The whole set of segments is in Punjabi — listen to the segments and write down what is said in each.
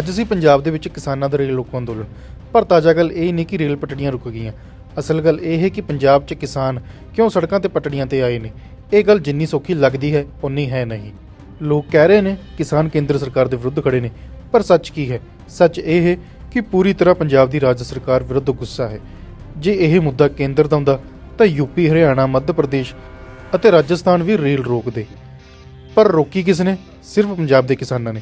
ਅੱਜ ਅਸੀਂ ਪੰਜਾਬ ਦੇ ਵਿੱਚ ਕਿਸਾਨਾਂ ਦਾ ਰੇਲ ਰੋਕੋ ਅੰਦੋਲਨ। ਪਰ ਤਾਜ਼ਾ ਗੱਲ ਇਹ ਨਹੀਂ ਕਿ ਰੇਲ ਪਟੜੀਆਂ ਰੁਕ ਗਈਆਂ। ਅਸਲ ਗੱਲ ਇਹ ਹੈ ਕਿ ਪੰਜਾਬ 'ਚ ਕਿਸਾਨ ਕਿਉਂ ਸੜਕਾਂ ਤੇ ਪਟੜੀਆਂ ਤੇ ਆਏ ਨੇ? ਇਹ ਗੱਲ ਜਿੰਨੀ ਸੌਖੀ ਲੱਗਦੀ ਹੈ ਉਨੀ ਹੈ ਨਹੀਂ। ਲੋਕ ਕਹਿ ਰਹੇ ਨੇ, ਕਿਸਾਨ ਕੇਂਦਰ ਸਰਕਾਰ ਦੇ ਵਿਰੁੱਧ ਖੜੇ ਨੇ। ਪਰ ਸੱਚ ਕੀ ਹੈ? ਸੱਚ ਇਹ ਹੈ ਕਿ ਪੂਰੀ ਤਰ੍ਹਾਂ ਪੰਜਾਬ ਦੀ ਰਾਜ ਸਰਕਾਰ ਵਿਰੁੱਧ ਗੁੱਸਾ ਹੈ। ਜੇ ਇਹ ਮੁੱਦਾ ਕੇਂਦਰ ਦਾ ਹੁੰਦਾ, ਤਾਂ ਯੂਪੀ ਹਰਿਆਣਾ, ਮੱਧ ਪ੍ਰਦੇਸ਼ ਅਤੇ ਰਾਜਸਥਾਨ ਵੀ ਰੇਲ ਰੋਕਦੇ। ਪਰ ਰੋਕੀ ਕਿਸ ਨੇ? ਸਿਰਫ ਪੰਜਾਬ ਦੇ ਕਿਸਾਨਾਂ ਨੇ।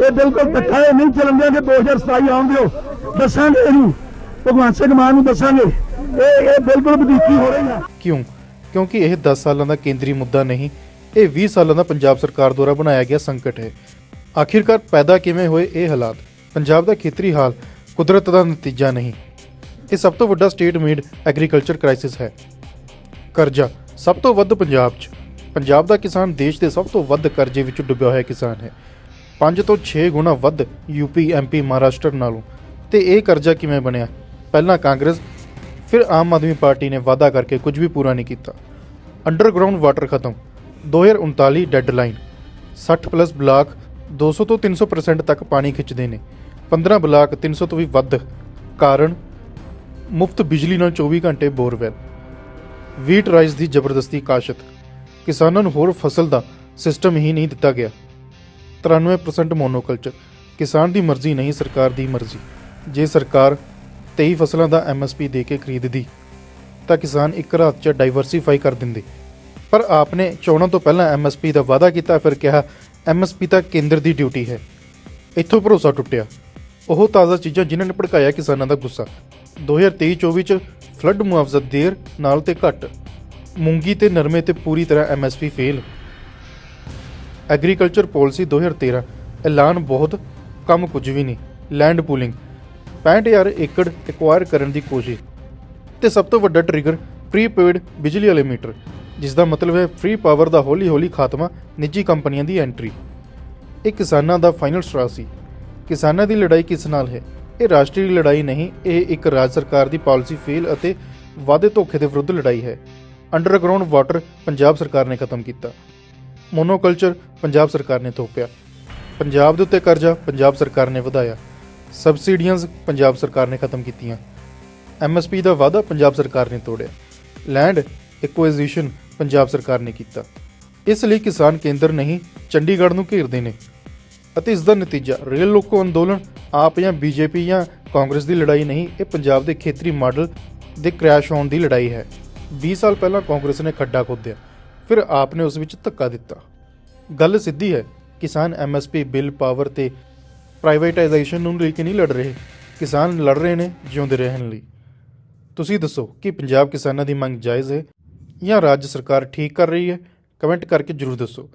ਇਹ ਬਿਲਕੁਲ ਧੱਕਾ ਇਹ ਨਹੀਂ ਚੱਲਣ ਦਿਆਂਗੇ 2027 ਆਉਣ ਦਿਓ। ਦੱਸਾਂਗੇ ਇਹਨੂੰ। ਭਗਵੰਤ ਸਿੰਘ ਮਾਨ ਨੂੰ ਦੱਸਾਂਗੇ। ਇਹ ਇਹ ਬਿਲਕੁਲ ਵਧੀਕੀ ਹੋ ਰਹੀ ਆ। ਕਿਉਂ? ਕਿਉਂਕਿ ਇਹ 10 ਸਾਲਾਂ ਦਾ ਕੇਂਦਰੀ ਮੁੱਦਾ ਨਹੀਂ, ਇਹ 20 ਸਾਲਾਂ ਦਾ ਪੰਜਾਬ ਸਰਕਾਰ ਦੁਆਰਾ ਬਣਾਇਆ ਗਿਆ ਸੰਕਟ ਹੈ। ਆਖਿਰਕਾਰ ਪੈਦਾ ਕਿਵੇਂ ਹੋਏ ਇਹ ਹਾਲਾਤ? ਪੰਜਾਬ ਦਾ ਖੇਤਰੀ ਹਾਲ ਕੁਦਰਤ ਦਾ ਨਤੀਜਾ ਨਹੀਂ। ਇਹ ਸਭ ਤੋਂ ਵੱਡਾ ਸਟੇਟ ਮੇਡ ਐਗਰੀਕਲਚਰ ਕ੍ਰਾਈਸਿਸ ਹੈ। ਕਰਜ਼ਾ ਸਭ ਤੋਂ ਵੱਧ ਪੰਜਾਬ 'ਚ। ਪੰਜਾਬ ਦਾ ਕਿਸਾਨ ਦੇਸ਼ ਦੇ ਸਭ ਤੋਂ ਵੱਧ ਕਰਜ਼ੇ ਵਿੱਚ ਡੁੱਬਿਆ ਹੋਇਆ ਕਿਸਾਨ ਹੈ। 5 ਤੋਂ 6 ਗੁਣਾ ਵੱਧ ਯੂਪੀ ਐਮਪੀ ਮਹਾਰਾਸ਼ਟਰ ਨਾਲੋਂ। ਤੇ ਇਹ ਕਰਜ਼ਾ ਕਿਵੇਂ ਬਣਿਆ? ਪਹਿਲਾਂ ਕਾਂਗਰਸ, ਫਿਰ ਆਮ ਆਦਮੀ ਪਾਰਟੀ ਨੇ ਵਾਅਦਾ ਕਰਕੇ ਕੁਝ ਵੀ ਪੂਰਾ ਨਹੀਂ ਕੀਤਾ। ਅੰਡਰਗਰਾਉਂਡ ਵਾਟਰ ਖਤਮ 2039 ਡੈਡਲਾਈਨ। 60 ਪਲੱਸ ਬਲਾਕ 200 ਤੋਂ 300% ਤੱਕ ਪਾਣੀ ਖਿੱਚਦੇ ਨੇ। 15 ਬਲਾਕ 300 ਤੋਂ ਵੀ ਵੱਧ ਕਾਰਨ, ਮੁਫਤ ਬਿਜਲੀ ਨਾਲ 24 ਘੰਟੇ ਬੋਰਵੈਲ। ਵੀਟ ਰਾਈਸ ਦੀ ਜ਼ਬਰਦਸਤੀ ਕਾਸ਼ਤ। ਕਿਸਾਨਾਂ ਨੂੰ ਹੋਰ ਫਸਲ ਦਾ ਸਿਸਟਮ ਹੀ ਨਹੀਂ ਦਿੱਤਾ ਗਿਆ। 93% ਮੋਨੋਕਲਚਰ ਕਿਸਾਨ ਦੀ ਮਰਜ਼ੀ ਨਹੀਂ, ਸਰਕਾਰ ਦੀ ਮਰਜ਼ੀ। ਜੇ ਸਰਕਾਰ 23 ਫਸਲਾਂ ਦਾ ਐਮਐਸਪੀ ਦੇ ਕੇ ਖਰੀਦਦੀ, ਤਾਂ ਕਿਸਾਨ ਇੱਕ ਰਾਤ 'ਚ ਡਾਈਵਰਸੀਫਾਈ ਕਰ ਦਿੰਦੇ। ਪਰ ਆਪਨੇ ਚੋਣਾਂ ਤੋਂ ਪਹਿਲਾਂ ਐਮਐਸਪੀ ਦਾ ਵਾਅਦਾ ਕੀਤਾ, ਫਿਰ ਕਿਹਾ ਐਮਐਸਪੀ ਤਾਂ ਕੇਂਦਰ ਦੀ ਡਿਊਟੀ ਹੈ। ਇੱਥੋਂ ਭਰੋਸਾ ਟੁੱਟਿਆ। ਉਹ ਤਾਜ਼ਾ ਚੀਜ਼ਾਂ ਜਿਨ੍ਹਾਂ ਨੇ ਭੜਕਾਇਆ ਕਿਸਾਨਾਂ ਦਾ ਗੁੱਸਾ। 2023-24 ਚ ਫਲੱਡ ਮੁਆਵਜ਼ਾ ਦੇਰ ਨਾਲ ਤੇ ਘੱਟ। ਮੂੰਗੀ ਤੇ ਨਰਮੇ ਤੇ ਪੂਰੀ ਤਰ੍ਹਾਂ ਐਮਐਸਪੀ ਫੇਲ ਐਗਰੀਕਲਚਰ ਪਾਲਿਸੀ 2013 ਐਲਾਨ ਬਹੁਤ, ਕੰਮ ਕੁਝ ਵੀ ਨਹੀਂ। ਲੈਂਡ ਪੂਲਿੰਗ 65000 ਏਕੜ ਐਕਵਾਇਰ ਕਰਨ ਦੀ ਕੋਸ਼ਿਸ਼। ਤੇ ਸਭ ਤੋਂ ਵੱਡਾ ਟ੍ਰਿਗਰ ਪ੍ਰੀਪੇਡ ਬਿਜਲੀ ਵਾਲੇ ਮੀਟਰ ਜਿਸ ਦਾ ਮਤਲਬ ਹੈ ਫ੍ਰੀ ਪਾਵਰ ਦਾ ਹੌਲੀ-ਹੌਲੀ ਖਾਤਮਾ ਨਿੱਜੀ ਕੰਪਨੀਆਂ ਦੀ ਐਂਟਰੀ ਇਹ ਕਿਸਾਨਾਂ ਦਾ ਫਾਈਨਲ ਸਟ੍ਰਾ ਸੀ। ਕਿਸਾਨਾਂ ਦੀ ਲੜਾਈ ਕਿਸ ਨਾਲ ਹੈ? ਇਹ ਰਾਸ਼ਟਰੀ ਲੜਾਈ ਨਹੀਂ, ਇਹ ਇੱਕ ਰਾਜ ਸਰਕਾਰ ਦੀ ਪਾਲਿਸੀ ਫੇਲ ਅਤੇ ਵਾਅਦੇ ਧੋਖੇ ਦੇ ਵਿਰੁੱਧ ਲੜਾਈ ਹੈ। ਅੰਡਰਗਰਾਉਂਡ ਵਾਟਰ ਪੰਜਾਬ ਸਰਕਾਰ ਨੇ ਖਤਮ ਕੀਤਾ। ਮੋਨੋਕਲਚਰ ਪੰਜਾਬ ਸਰਕਾਰ ਨੇ ਥੋਪਿਆ। ਪੰਜਾਬ ਦੇ ਉੱਤੇ ਕਰਜ਼ਾ ਪੰਜਾਬ ਸਰਕਾਰ ਨੇ ਵਧਾਇਆ। ਸਬਸਿਡੀਆਂ ਪੰਜਾਬ ਸਰਕਾਰ ਨੇ ਖਤਮ ਕੀਤੀਆਂ। ਐਮਐਸਪੀ ਦਾ ਵਾਅਦਾ ਪੰਜਾਬ ਸਰਕਾਰ ਨੇ ਤੋੜਿਆ। ਲੈਂਡ ਐਕੁਆਈਜੀਸ਼ਨ ਪੰਜਾਬ ਸਰਕਾਰ ਨੇ ਕੀਤਾ। ਇਸ ਲਈ ਕਿਸਾਨ ਕੇਂਦਰ ਨਹੀਂ, ਚੰਡੀਗੜ੍ਹ ਨੂੰ ਘੇਰਦੇ ਨੇ। ਅਤੇ ਇਸ ਦਾ ਨਤੀਜਾ, ਰੇਲ ਲੋਕੋ ਅੰਦੋਲਨ, ਆਪ ਜਾਂ ਬੀਜੇਪੀ ਜਾਂ ਕਾਂਗਰਸ ਦੀ ਲੜਾਈ ਨਹੀਂ, ਇਹ ਪੰਜਾਬ ਦੇ ਖੇਤਰੀ ਮਾਡਲ ਦੇ ਕ੍ਰੈਸ਼ ਹੋਣ ਦੀ ਲੜਾਈ ਹੈ। 20 ਸਾਲ ਪਹਿਲਾਂ ਕਾਂਗਰਸ ਨੇ ਖੱਡਾ ਖੋਦਿਆ। ਫਿਰ ਆਪ ਨੇ ਉਸ ਵਿੱਚ ਧੱਕਾ ਦਿੱਤਾ। ਗੱਲ ਸਿੱਧੀ ਹੈ, ਕਿਸਾਨ ਐਮਐਸਪੀ ਬਿੱਲ ਪਾਵਰ ਤੇ ਪ੍ਰਾਈਵੇਟਾਈਜੇਸ਼ਨ ਨੂੰ ਲੈ ਕੇ ਨਹੀਂ ਲੜ ਰਹੇ। ਕਿਸਾਨ ਲੜ ਰਹੇ ਨੇ, ਜਿਉਂਦੇ ਰਹਿਣ ਲਈ। ਤੁਸੀਂ ਦੱਸੋ ਕਿ ਪੰਜਾਬ ਕਿਸਾਨਾਂ ਦੀ ਮੰਗ ਜਾਇਜ਼ ਹੈ ਜਾਂ ਰਾਜ ਸਰਕਾਰ ਠੀਕ ਕਰ ਰਹੀ ਹੈ? ਕਮੈਂਟ ਕਰਕੇ ਜਰੂਰ ਦੱਸੋ।